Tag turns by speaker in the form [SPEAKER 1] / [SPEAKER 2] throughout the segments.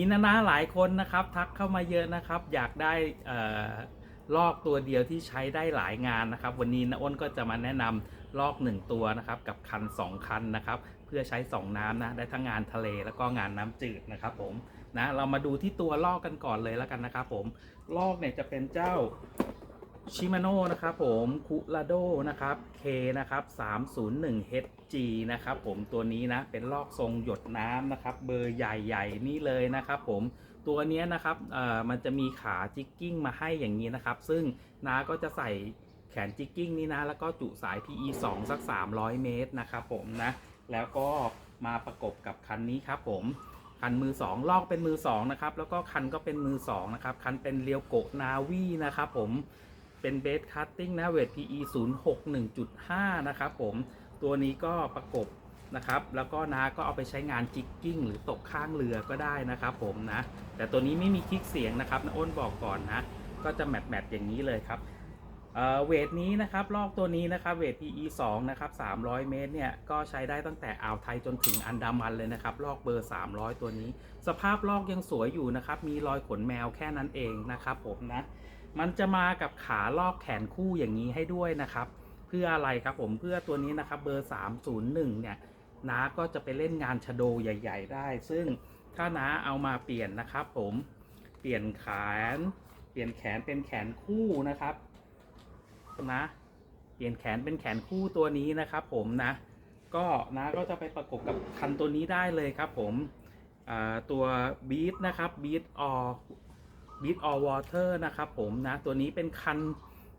[SPEAKER 1] มีนานะหลายคนนะครับทักเข้ามาเยอะนะครับ อยากได้ลอกตัวเดียวที่ใช้ได้หลายงานนะครับ วันนี้นะอ้นก็จะมาแนะนำลอก 1 ตัวนะครับกับคัน 2 คันนะครับ เพื่อใช้ 2 น้ำนะได้ทั้งงานทะเลแล้วก็งานน้ำจืดนะครับผมนะเรามาดูที่ตัวลอกกันก่อนเลยแล้วกันนะครับผมลอกเนี่ยจะเป็นเจ้า ชิมาโน่นะครับผมคุลาโดนะครับ K นะครับ 301 HG นะครับผมตัวนี้นะเป็นลอกทรงหยดน้ำนะครับ เบอร์ใหญ่ๆ นี่เลยนะครับผมตัวนี้นะครับเอ่อมันจะมีขาจิกกิ้งมาให้อย่างนี้นะครับ ซึ่งน้าก็จะใส่แขนจิกกิ้งนี่นะ แล้วก็จุสาย PE 2 สัก 300 เมตรนะครับผมนะ แล้วก็มาประกบกับคันนี้ครับผมคันมือ 2 ลอกเป็นมือ2นะครับแล้วก็คันก็เป็นมือ2นะครับคันเป็นเรียวโกนาวีนะครับผม เป็นเบสคัตติ้งนะเวท PE 0 6 1.5 นะครับผม ตัวนี้ก็ประกบนะครับ แล้วก็นาก็เอาไปใช้งานจิกกิ้ง หรือตกข้างเรือก็ได้นะครับผมนะ แต่ตัวนี้ไม่มีคลิกเสียงนะครับนะอ้นบอกก่อนนะ ก็จะแมทแมทอย่างนี้เลยครับเออเวทนี้นะครับลอกตัวนี้นะครับเวท PE 2นะครับ300 เมตรเนี่ยก็ใช้ได้ตั้งแต่อ่าวไทยจนถึงอันดามันเลยนะครับลอกเบอร์ 300 ตัวนี้ สภาพลอกยังสวยอยู่นะครับมีรอยขนแมวแค่นั้นเองนะครับผมนะ มันจะมากับขาลอกแขนคู่อย่างนี้ให้ด้วยนะครับ เพื่ออะไรครับผมเพื่อตัวนี้นะครับเบอร์ 301 เนี่ยน้าก็จะไปเล่นงานชโดใหญ่ ๆ ได้ ซึ่งถ้าน้าเอามาเปลี่ยนนะครับ ผมเปลี่ยนแขน เปลี่ยนแขนเป็นแขนคู่นะครับนะเปลี่ยนแขนเป็นแขนคู่ตัวนี้นะครับ ผมนะก็นะก็จะไปประกบกับคันตัวนี้ได้เลยครับ ผมตัวบีทนะครับบีทออ บีทออวอเตอร์นะครับผมนะ ตัวนี้เป็นคัน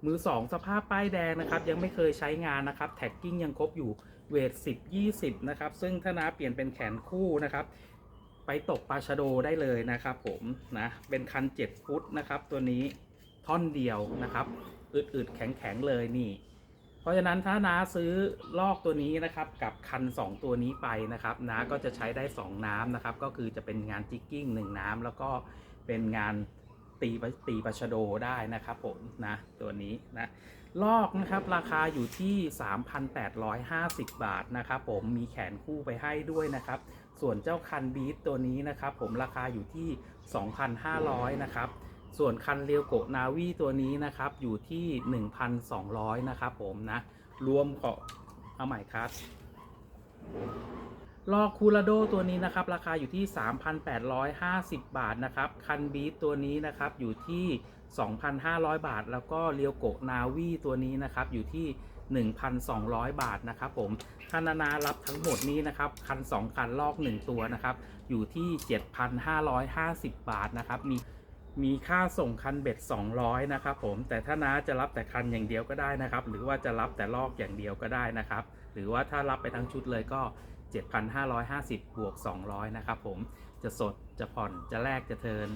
[SPEAKER 1] มือ 2 สภาพป้ายแดงนะครับ ยังไม่เคยใช้งานนะครับ แท็กกิ้งยังครบอยู่เวท 10 20 นะครับ ซึ่งถ้านาเปลี่ยนเป็นแขนคู่นะครับ ไปตกปลาชะโดได้เลยนะครับผมนะ เป็นคัน 7 ฟุตนะครับ ตัวนี้ท่อนเดียวนะครับอึดๆ แข็งๆ เลยนี่ เพราะฉะนั้นถ้าน้าซื้อลอกตัวนี้นะครับ กับคัน 2 ตัวนี้ไปนะครับน้าก็จะใช้ได้ 2 น้ำนะครับ ก็คือจะเป็นงานจิกกิ้ง1น้ำแล้วก็เป็นงาน ตีปะตีปลาชโดได้นะครับผมนะตัวนี้นะลอกนะครับราคาอยู่ที่ 3,850 บาทนะครับผมมีแขนคู่ไปให้ด้วยนะครับ ส่วนเจ้าคันบีทตัวนี้นะครับผมราคาอยู่ที่ 2,500นะครับส่วนคันเรียวโกนาวีตัวนี้นะครับอยู่ที่ 1,200นะครับผมนะรวมก็เอาใหม่ครับ ลอกคูลาโดตัวนี้นะครับ ราคาอยู่ที่ 3,850 บาทนะครับ คันบีตัวนี้นะครับอยู่ที่ 2,500 บาท แล้วก็เรียวโกนาวีตัวนี้นะครับอยู่ที่ 1,200 บาทนะครับผมคานานารับทั้งหมดนี้นะครับ คัน 2 คันลอก 1 ตัวนะครับ อยู่ที่ 7,550 บาทนะครับ มีมีค่าส่งคันเบ็ด 200 นะครับผม แต่ถ้าน้าจะรับแต่คันอย่างเดียวก็ได้นะครับ หรือว่าจะรับแต่ลอกอย่างเดียวก็ได้นะครับ หรือว่าถ้ารับไปทั้งชุดเลยก็ 7,550 บวก 200 นะครับผม จะสด จะผ่อน จะแลก จะเทิน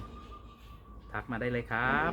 [SPEAKER 1] ทักมาได้เลยครับ